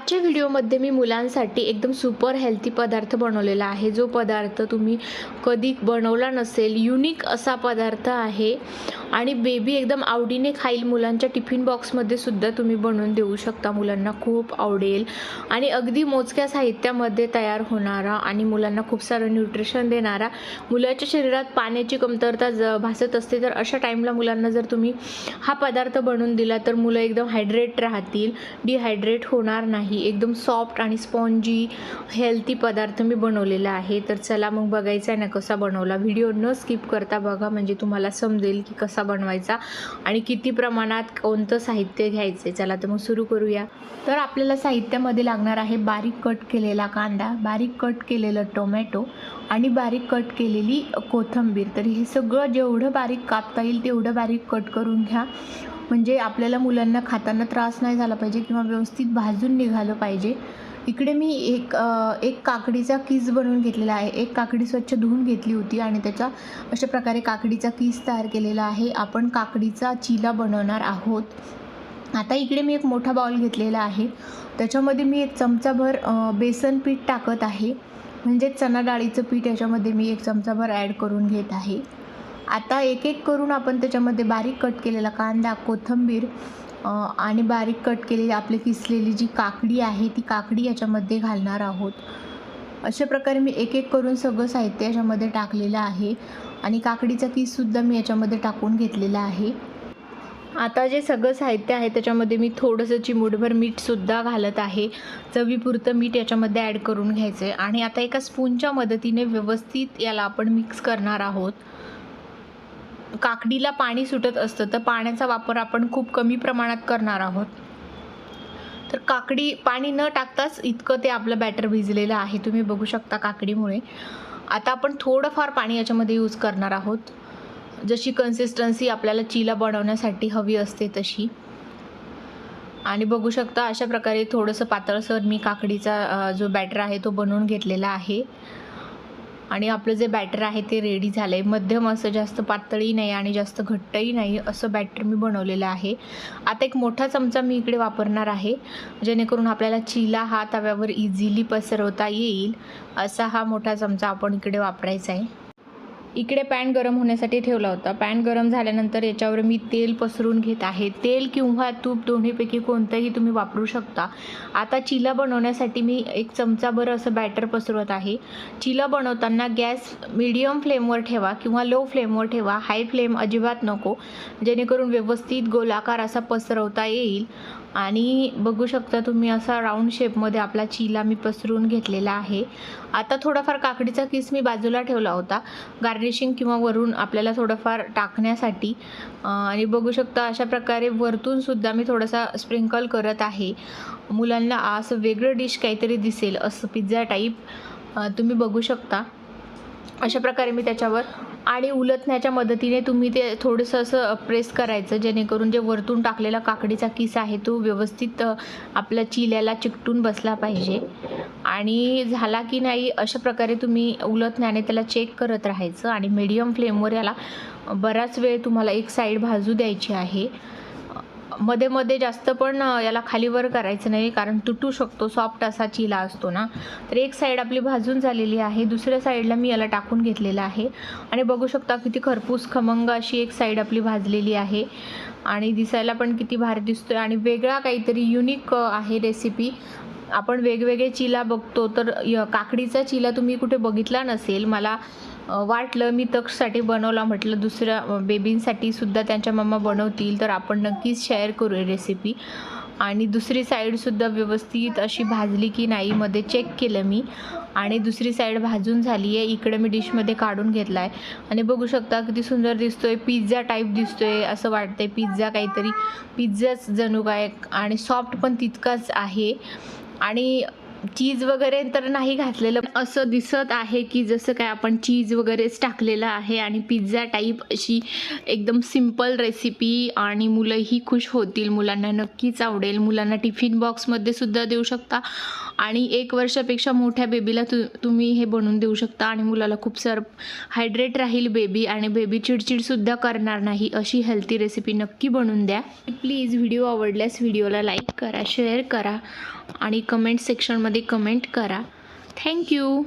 आजच्या व्हिडिओमध्ये मी मुलांसाठी एकदम सुपर हेल्थी पदार्थ बनवलेला आहे. जो पदार्थ तुम्ही कधी बनवला नसेल युनिक असा पदार्थ आहे आणि बेबी एकदम आवडीने खाईल मुलांच्या टिफिन बॉक्समध्ये सुद्धा तुम्ही बनवून देऊ शकता. मुलांना खूप आवडेल आणि अगदी मोजक्या साहित्यामध्ये तयार होणारा आणि मुलांना खूप सारं न्यूट्रिशन देणारा. मुलाच्या शरीरात पाण्याची कमतरता ज भासत असते तर अशा टाईमला मुलांना जर तुम्ही हा पदार्थ बनवून दिला तर मुलं एकदम हायड्रेट राहतील. डिहायड्रेट होणार नाही. एकदम सॉफ्ट आणि स्पॉन्जी हेल्थी पदार्थ मी बनवलेला आहे. तर चला मग बघायचा आहे ना कसा बनवला. व्हिडिओ न स्किप करता बघा म्हणजे तुम्हाला समजेल की कसा बनवायचा आणि किती प्रमाणात कोणतं साहित्य घ्यायचं आहे चला तर मग सुरू करूया. तर आपल्याला साहित्यामध्ये लागणार आहे बारीक कट केलेला कांदा बारीक कट केलेलं टोमॅटो आणि बारीक कट केलेली कोथिंबीर. तर हे सगळं जेवढं बारीक कापता येईल तेवढं बारीक कट करून घ्या. म्हणजे आपल्याला मुलांना खाताना त्रास नाही झाला पाहिजे किंवा व्यवस्थित भाजून निघालं पाहिजे. इकडे मी एक एक काकडीचा किस बनवून घेतलेला आहे. एक काकडी स्वच्छ धुवून घेतली होती आणि त्याचा अशा प्रकारे काकडीचा किस तयार केलेला आहे. आपण काकडीचा चिला बनवणार आहोत. आता इकडे मी एक मोठा बाउल घेतलेला आहे. त्याच्यामध्ये मी एक चमचाभर बेसन पीठ टाकत आहे. म्हणजे चणा डाळीचं पीठ याच्यामध्ये मी एक चमचाभर ॲड करून घेत आहे. आता एक एक करून आपण त्याच्यामध्ये बारीक कट केलेला कांदा कोथिंबीर आणि बारीक कट केलेली आपली किसलेली जी काकडी आहे ती काकडी याच्यामध्ये घालणार आहोत. अशा प्रकारे मी एक एक करून सगळं साहित्य याच्यामध्ये टाकलेलं आहे आणि काकडीचा पीससुद्धा मी याच्यामध्ये टाकून घेतलेला आहे. आता जे सगळं साहित्य आहे त्याच्यामध्ये मी थोडंसं चिमूटभर मीठसुद्धा घालत आहे. चवीपुरतं मीठ याच्यामध्ये ॲड करून घ्यायचं आहे आणि आता एका स्पूनच्या मदतीने व्यवस्थित याला आपण मिक्स करणार आहोत. काकडीला पाणी सुटत असतं तर पाण्याचा वापर आपण खूप कमी प्रमाणात करणार आहोत. तर काकडी पाणी न टाकताच इतकं ते आपलं बॅटर भिजलेलं आहे. तुम्ही बघू शकता काकडीमुळे. आता आपण थोडंफार पाणी याच्यामध्ये यूज करणार आहोत. जशी कन्सिस्टन्सी आपल्याला चिला बनवण्यासाठी हवी असते तशी. आणि बघू शकता अशा प्रकारे थोडंसं पातळसर मी काकडीचा जो बॅटर आहे तो बनवून घेतलेला आहे. आणि आपलं जे बॅटर आहे ते रेडी झालं आहे मध्यम असं जास्त पातळी नाही आणि जास्त घट्टही नाही असं बॅटर मी बनवलेलं आहे. आता एक मोठा चमचा मी इकडे वापरणार आहे. जेणेकरून आपल्याला चिला हा तव्यावर इझिली पसरवता येईल. असा हा मोठा चमचा आपण इकडे वापरायचा आहे. इकडे पॅन गरम होण्यासाठी ठेवला होता. पॅन गरम झाल्यानंतर याच्यावर मी तेल पसरून घेत आहे. तेल किंवा तूप दोन्हीपैकी कोणतंही तुम्ही वापरू शकता. आता चिला बनवण्यासाठी मी एक चमचाभर असं बॅटर पसरवत आहे. चिला बनवताना गॅस मिडियम फ्लेमवर ठेवा किंवा लो फ्लेमवर ठेवा. हाय फ्लेम अजिबात नको. जेणेकरून व्यवस्थित गोलाकार असा पसरवता येईल. आणि बघू शकता तुम्ही असा राऊंड शेपमध्ये आपला चिला मी पसरून घेतलेला आहे. आता थोडाफार काकडीचा किस मी बाजूला ठेवला होता. गार गार्निशिंग किंवा वरून आपल्याला थोडंफार टाकण्यासाठी आणि बघू शकता अशा प्रकारे वरतूनसुद्धा मी थोडासा स्प्रिंकल करत आहे. मुलांना असं वेगळं डिश काहीतरी दिसेल असं पिझ्झा टाईप तुम्ही बघू शकता. अशा प्रकारे मी त्याच्यावर आणि उलटण्याच्या मदतीने तुम्ही ते थोडंसं असं प्रेस करायचं जेणेकरून जे वरतून टाकलेला काकडीचा किस आहे तो व्यवस्थित आपल्या चिल्याला चिकटून बसला पाहिजे. आणि झाला की नाही अशा प्रकारे तुम्ही उलटण्याने त्याला चेक करत राहायचं आणि मीडियम फ्लेमवर याला बराच वेळ तुम्हाला एक साईड भाजू द्यायची आहे. मध्ये मध्ये जास्त पण याला खालीवर करायचं नाही कारण तुटू शकतो सॉफ्ट असा चिला असतो ना. तर एक साईड आपली भाजून झालेली आहे दुसऱ्या साईडला मी याला टाकून घेतलेलं आहे. आणि बघू शकता किती खरपूस खमंग अशी एक साईड आपली भाजलेली आहे. आणि दिसायला पण किती भारी दिसतोय. आणि वेगळा काहीतरी युनिक आहे रेसिपी आपण वेगवेगळे चिला बघतो तर य- काकडीचा चिला तुम्ही कुठे बघितला नसेल. मला वाटलं मी तक्षसाठी बनवला म्हटलं दुसऱ्या बेबींसाठी सुद्धा त्यांच्या मम्मा बनवतील तर आपण नक्कीच शेअर करू रेसिपी आणि दुसरी साईडसुद्धा व्यवस्थित अशी भाजली की नाही मध्ये चेक केलं मी. आणि दुसरी साईड भाजून झाली आहे. इकडे मी डिशमध्ये काढून घेतला आहे आणि बघू शकता किती सुंदर दिसतो आहे पिझ्झा टाईप दिसतो आहे असं वाटतंय. पिझ्झा काहीतरी पिझ्झाच जणू काय आणि सॉफ्ट पण तितकाच आहे. आणि चीज वगैरे तर नाही घातलेलं असं दिसत आहे की जसं काय आपण चीज वगैरेच टाकलेलं आहे आणि पिझ्झा टाईप अशी एकदम सिंपल रेसिपी आणि मुलंही खुश होतील मुलांना नक्कीच आवडेल. मुलांना टिफिन बॉक्समध्ये सुद्धा देऊ शकता. आणि एक वर्षापेक्षा मोठ्या बेबीला तु तुम्ही हे बनवून देऊ शकता आणि मुलाला खूप सर हायड्रेट राहील बेबी आणि बेबी चिडचिडसुद्धा करणार नाही अशी हेल्थी रेसिपी नक्की बनवून द्या. प्लीज व्हिडिओ आवडल्यास व्हिडिओला लाईक करा शेअर करा आणि कमेंट सेक्शनमध्ये कमेंट करा. थँक्यू